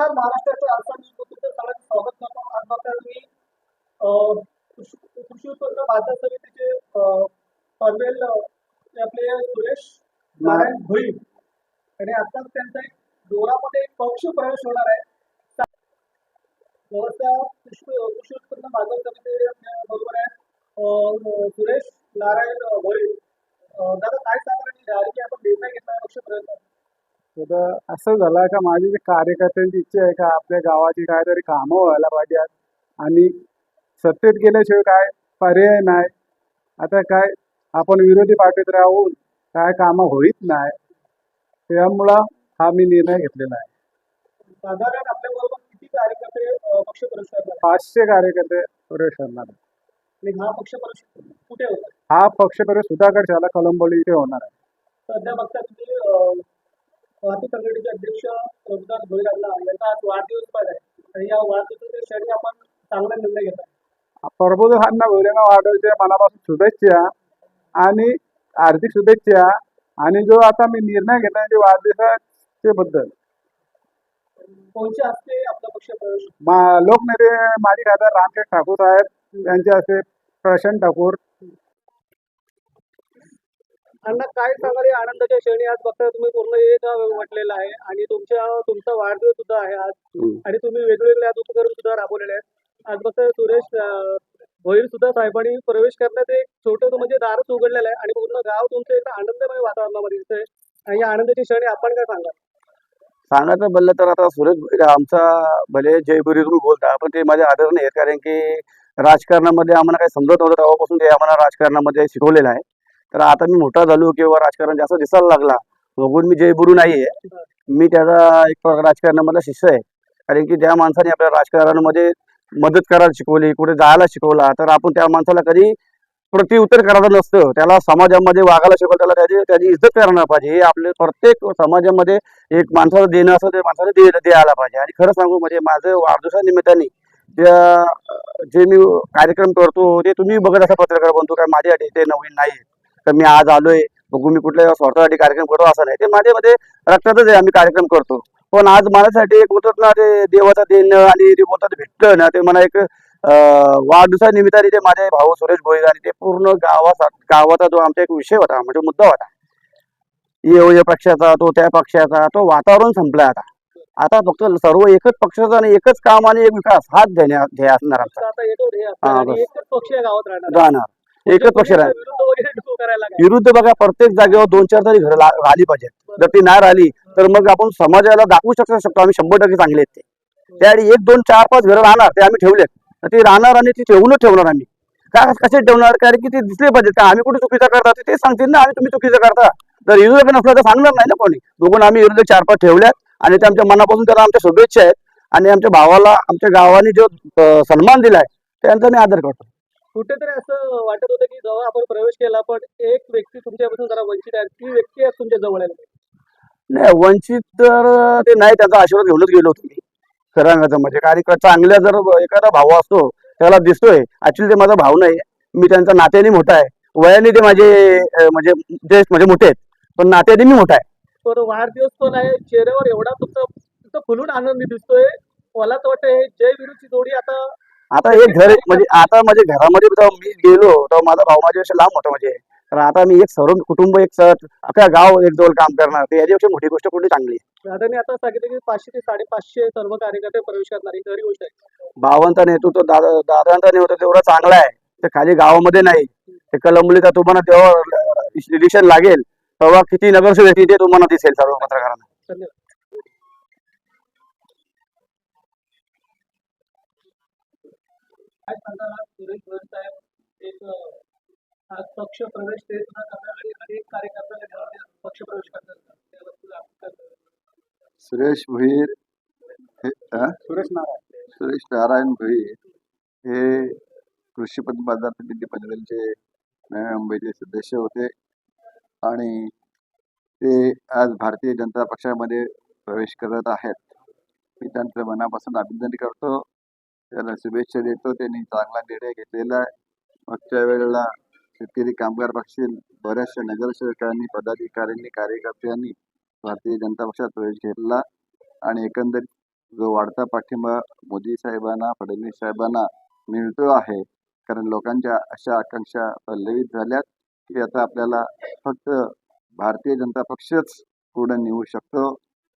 नमस्कार महाराष्ट्राच्या सगळ्यांचं स्वागत करतो. आज बघता मी कृषी उत्पन्न बाजार समितीचे पनवेल ते आपले सुरेश नारायण भोई. आणि आता त्यांचा एक डोरामध्ये एक पक्ष प्रवेश होणार आहे. नमस्कार कृषी उत्पन्न बाजार समिती बरोबर आहे. सुरेश नारायण भोई. दादा काय सांगणार की आपण निर्णय घेतला पक्ष प्रवेश तर असं झालं का माझी जी कार्यकर्त्यांची इच्छा आहे का आपल्या गावाची काहीतरी कामं व्हायला पाहिजेत आणि सत्तेत गेल्याशिवाय काय पर्याय नाही. आता काय आपण विरोधी पार्टीत राहून काय कामं होईत नाही. त्यामुळं हा मी निर्णय घेतलेला आहे. साधारण किती कार्यकर्ते पक्ष पाचशे कार्यकर्ते प्रवेश करणार. आणि हा पक्ष प्रवेश कुठे होता? हा पक्ष प्रवेश सुधागड शाला कलंबोली इथे होणार आहे. सध्या बघता तुम्ही वाहतूक संघटनेचे अध्यक्ष रघुनाथ भोईरांना यांचा आज वाढदिवस पण आहे. आणि या वाढदिवसाच्या क्षणी आपण चांगला निर्णय घेता प्रबोधकांना भोलेना वाढवच्या मनापासून शुभेच्छा आणि हार्दिक शुभेच्छा. आणि जो आता मी निर्णय घेतला ते वाढदिवसाचे बद्दल. कोणच्या हस्ते आपला पक्ष प्रवेश? मा लोकनेते माजी खासदार रामशेठ ठाकूर साहेब यांचे हस्ते प्रशांत ठाकूर अण्णा काय सांगाल? या आनंदाच्या क्षणी आज बघता तुम्ही पूर्ण एक म्हटलेला आहे आणि तुमच्या तुमचा वाढदिवस सुद्धा आहे आज. आणि तुम्ही वेगवेगळे आज उपक्रम सुद्धा राबवलेले आहेत. आज बघता सुरेश भोईर सुद्धा साहेबांनी प्रवेश करण्यात एक छोटं म्हणजे दारच उघडलेलं आहे आणि पूर्ण गाव तुमचं एक आनंदमय वातावरणामध्ये दिसतंय. आणि या आनंदाच्या क्षणी आपण काय सांगाल? सांगायचं बोललं तर आता सुरेश भोईर आमचा भले जयपुरी तुम्ही बोलता पण ते माझे आदर नाही आहेत. कारण की राजकारणामध्ये आम्हाला काही समजत नव्हतं तेव्हापासून ते आम्हाला राजकारणामध्ये शिकवलेलं आहे. तर आता मी मोठा झालो किंवा राजकारण जास्त दिसायला लागला. बघून मी जयबुरू नाही आहे मी त्याचा एक राजकारणामधला शिष्य आहे. कारण की ज्या माणसाने आपल्या राजकारणामध्ये मदत करायला शिकवली कुठे जायला शिकवला तर आपण त्या माणसाला कधी प्रतिउत्तर करायचं नसतं. त्याला समाजामध्ये वागायला शिकवलं त्याला त्याची त्याची इज्जत करायला पाहिजे. हे आपले प्रत्येक समाजामध्ये एक माणसाला देणं असं ते माणसाला दे द्यायला पाहिजे. आणि खरं सांगू म्हणजे माझं वाढदिवसानिमित्ताने त्या जे मी कार्यक्रम करतो ते तुम्ही बघत असा पत्रकार बनतो काय माझ्यासाठी ते नवीन नाही तर मी आज आलोय. बघू मी कुठल्या स्वार्थासाठी कार्यक्रम करतो असं नाही. ते माझ्यामध्ये रक्तातच आहे आम्ही कार्यक्रम करतो. पण आज माझ्यासाठी एक होतं ना ते देवाचं देणं आणि ते बोलतात भेटलं ना ते मला एक अं, वाढदिवसानिमित्ताने ते माझे भाऊ सुरेश भोईर आणि ते पूर्ण गावाचा गावाचा जो आमचा एक विषय होता म्हणजे मुद्दा होता. ये या पक्षाचा तो त्या पक्षाचा तो वातावरण संपलाय आता. आता फक्त सर्व एकच पक्षाचा आणि एकच काम आणि एक विकास हाच ध्येय ध्येय असणार आमचा. राहणार. एकच पक्ष राहणार विरुद्ध काय. बघा प्रत्येक जागेवर दोन चार तरी घरं राहिली पाहिजेत. जर ती नाही राहिली तर मग आपण समाजाला दाखवू शकतो शकतो. आम्ही शंभर टक्के चांगले आहेत ते. त्याआधी एक दोन चार पाच घरं राहणार ते आम्ही ठेवलेत. तर ते राहणार आणि ती ठेवूनच ठेवणार आम्ही. का कसे ठेवणार? कारण की ते दिसले पाहिजेत का? आम्ही कुठे चुकीचं करता? ते सांगतील ना आम्ही तुम्ही चुकीचं करता. जर विरोधक नसला तर सांगणार नाही ना कोणी. बघून आम्ही विरोधक चार पाच ठेवल्यात आणि ते आमच्या मनापासून त्याला आमच्या शुभेच्छा आहेत. आणि आमच्या भावाला आमच्या गावाने जो सन्मान दिलाय त्यांचा मी आदर करतो. कुठेतरी असं वाटत होतं की जेव्हा आपण प्रवेश केला पण एक व्यक्ती तुमच्यापासून जरा वंचित आहे ती व्यक्ती आज तुमच्या जवळ आहे. नाही वंचित तर ते नाही त्यांचा आशीर्वाद घेऊनच गेलो होतो मी. खरं म्हणजे कारण चांगल्या जर एखादा भाऊ असतो त्याला दिसतोय ऍक्च्युली ते माझा भाऊ नाही. मी त्यांचा नात्याने मोठा आहे. वयाने ते माझे म्हणजे जे म्हणजे मोठे आहेत. पण नात्याने मी मोठा आहे. पण वाढदिवस पण आहे चेहऱ्यावर एवढा तुमचा तुमचा फुलून आनंदी दिसतोय. मला तर वाटतं हे जय विरुची जोडी आता आता हे घर म्हणजे आता माझ्या घरामध्ये जेव्हा मी गेलो तेव्हा माझा भाऊ माझ्यापेक्षा लांब होता म्हणजे तर आता मी एक सर्व कुटुंब एक अख्खा गाव एक जवळ काम करणार ते याच्यापेक्षा मोठी गोष्ट कुठली चांगली दादाने आता सांगितलं की पाचशे ते साडेपाचशे सर्व कार्यकर्ते प्रवेश करणार ही खरी गोष्ट आहे भावांचा नेतृत्व दादा दादांचा नेतृत्व तेवढा चांगला आहे ते खाली गावामध्ये नाही ते कलंबलीचा तुम्हाला तेव्हा इलेक्शन लागेल तेव्हा किती नगरसेवक ते तुम्हाला दिसेल सर्व पत्रकारांना धन्यवाद काय सुरेश भोईर साहेब? एक आज पक्ष प्रवेश ते सुद्धा करणार आणि अनेक कार्यकर्त्यांना घरामध्ये पक्ष प्रवेश सांगाल? सुरेश भोईर हे? सुरेश नारायण. सुरेश नारायण भोईर हे कृषी पद बाजार समिती पनवेलचे नव्या मुंबईचे सदस्य होते आणि ते आज भारतीय जनता पक्षामध्ये प्रवेश करत आहेत. मी त्यांचं मनापासून अभिनंदन करतो. त्यांना शुभेच्छा देतो. त्यांनी चांगला निर्णय घेतलेला आहे. मागच्या वेळेला शेतकरी कामगार पक्षातील बऱ्याचशा नगरसेवकांनी पदाधिकाऱ्यांनी कार्यकर्त्यांनी भारतीय जनता पक्षात प्रवेश घेतला आणि एकंदरीत जो वाढता पाठिंबा मोदी साहेबांना फडणवीस साहेबांना मिळतो आहे कारण लोकांच्या अशा आकांक्षा पल्लवित झाल्यात की आता आपल्याला फक्त भारतीय जनता पक्षच पुढे नेऊ शकतो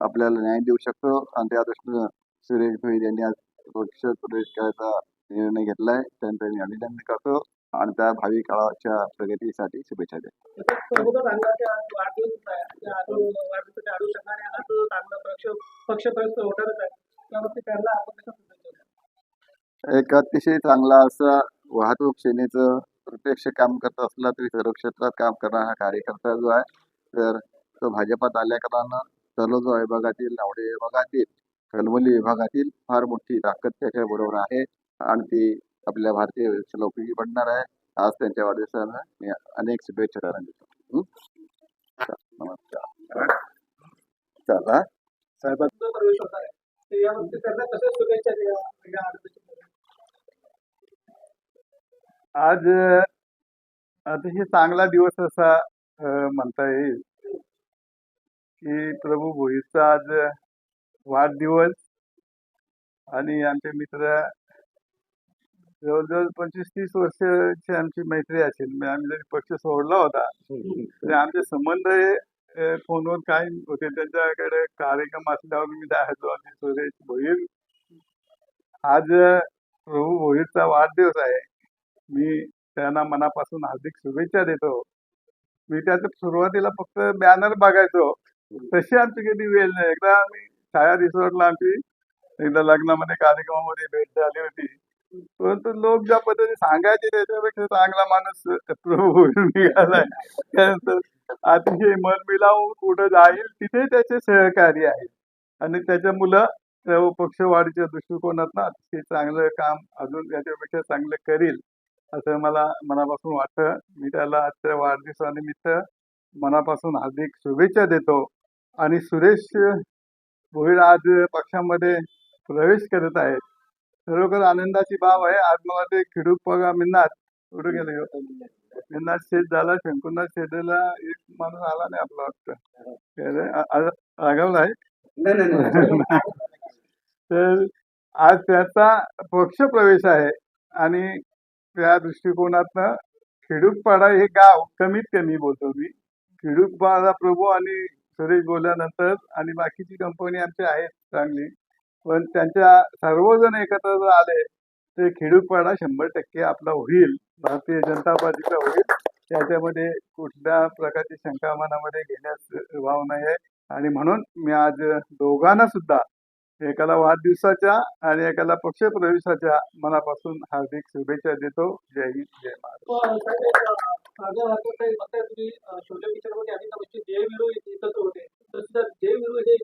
आपल्याला न्याय देऊ शकतो. आणि त्या दृष्टीनं सुरेश भोईर यांनी आज पक्ष प्रवेश करायचा निर्णय घेतलाय. त्यांचं मी अभिनंदन करतो. आणि त्या भावी काळाच्या प्रगतीसाठी शुभेच्छा देतो. एक अतिशय चांगला असा वाहतूक सेनेचं प्रत्यक्ष काम करत असला तरी सर्व क्षेत्रात काम करणारा हा कार्यकर्ता जो आहे तर तो भाजपात आल्या कारणानं तलोजा विभागातील नावडे विभागातील कलमली विभागातील फार मोठी ताकद त्याच्या बरोबर आहे आणि ती आपल्या भारतीय व्यवस्थेला उपयोगी पडणार आहे. आज त्यांच्या वाढदिवसानं मी अनेक शुभेच्छा त्यांना देतो? चला, नमस्कार. चला. साहेब आज अतिशय चांगला दिवस असा म्हणता येईल की प्रभू भोईरचा आज वाढदिवस आणि आमचे मित्र. जवळजवळ पंचवीस तीस वर्षाची आमची मैत्री असेल. आम्ही जरी पक्ष सोडला होता तरी आमचे संबंध हे फोनवर काय होते. त्यांच्याकडे कार्यक्रम असल्यावर मी जायचो आणि सुरेश भोईर आज प्रभू भोईरचा वाढदिवस आहे. मी त्यांना मनापासून हार्दिक शुभेच्छा देतो. मी त्याच्या सुरुवातीला फक्त बॅनर बघायचो. तशी आमची कधी वेळ नाही. एकदा आम्ही छाया रिसॉर्टला आमची. एकदा लग्नामध्ये कार्यक्रमामध्ये भेट झाली होती. परंतु लोक ज्या पद्धतीने सांगायचे त्याच्यापेक्षा चांगला माणूस प्रभू निघालाय त्यानंतर अतिशय मन मिलावून कुठं जाईल तिथे त्याचे सहकारी आहे. आणि त्याच्या मुलं त्या पक्षवाढीच्या दृष्टिकोनातनं अतिशय चांगलं काम अजून त्याच्यापेक्षा चांगलं करील असं मला मनापासून वाटतं. मी त्याला आजच्या वाढदिवसानिमित्त मनापासून हार्दिक शुभेच्छा देतो. आणि सुरेश आज पक्षामध्ये प्रवेश करत आहेत. खरोखर आनंदाची बाब आहे. आज मला ते खिडूक पगा मिन्नात कुठे गेले हो? मिन्नात शेत झाला शंकुनाथ शेतीला एक माणूस आला नाही आपला वाटतं. रागावला आहे? तर आज त्याचा पक्ष प्रवेश आहे आणि त्या दृष्टिकोनातनं खिडूकपाडा हे गाव कमीत कमी बोलतो मी. खिडूकपाडा प्रभू आणि सुरेश बोलल्यानंतर आणि बाकीची कंपनी आमची आहेत चांगली पण त्यांच्या सर्वजण एकत्र जर आले ते खेडूपाडा शंभर टक्के आपला होईल भारतीय जनता पार्टीचा होईल. त्याच्यामध्ये कुठल्या प्रकारची शंका मनामध्ये घेण्यास वाव नाही आहे आणि म्हणून मी आज दोघांना सुद्धा एकाला वाढदिवसाच्या आणि एकाला पक्षप्रवेशाच्या मनापासून हार्दिक शुभेच्छा देतो. जय हिंद जय विरू हे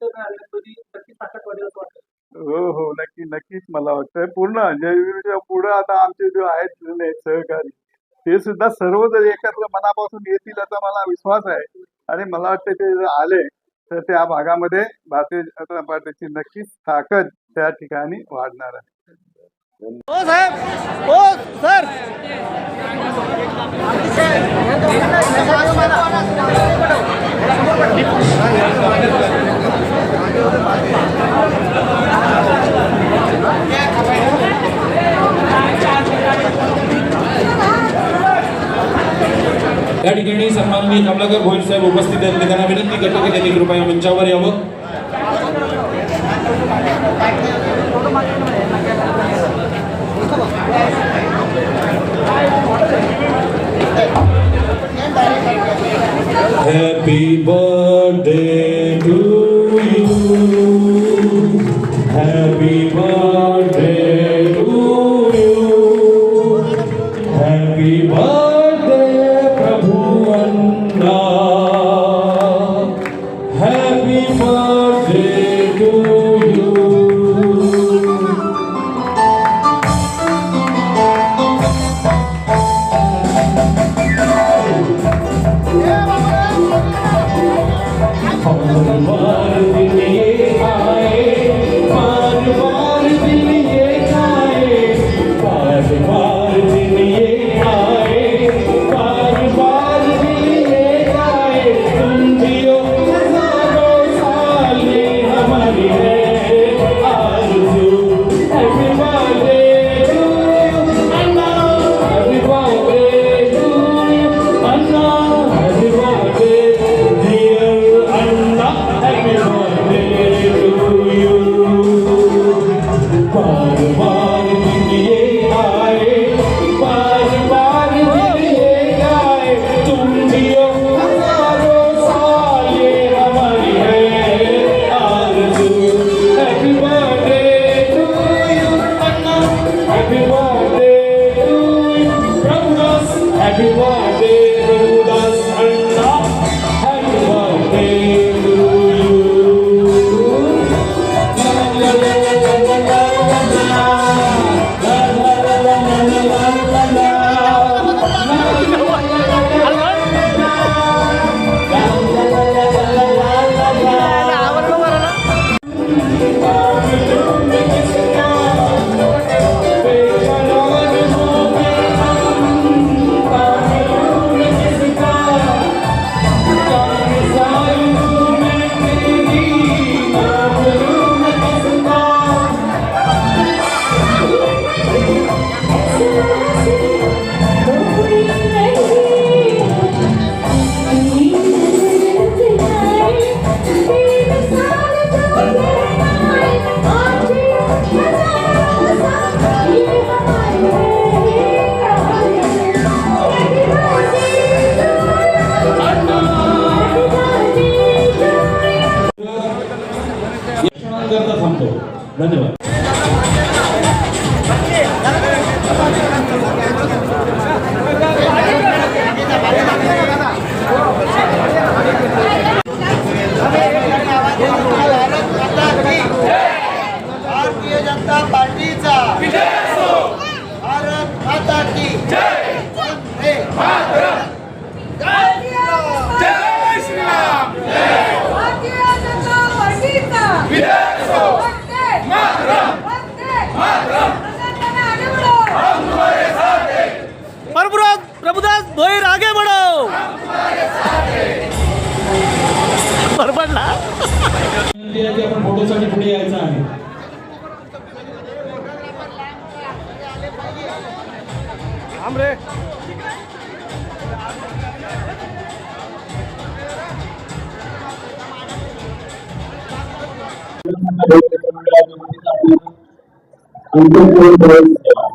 वाटतं. हो हो नक्की नक्कीच मला वाटतंय. पूर्ण जयवीरच्या पुढे आता आमचे जे आहेत सहकारी ते सुद्धा सर्व जर एकत्र मनापासून येतील असा मला विश्वास आहे. आणि मला वाटतं ते जर आले तर त्या भागामध्ये भारतीय जनता पार्टीची नक्कीच ताकद त्या ठिकाणी वाढणार आहे. ओ साहेब ओ सर. सन्माननीय कमलाकर भोईर साहेब उपस्थित त्यांना विनंती करतो कृपया यावं. Happy birthday बरोबर ना आपण फोटोसाठी पुढे यायचं आहे अंतिम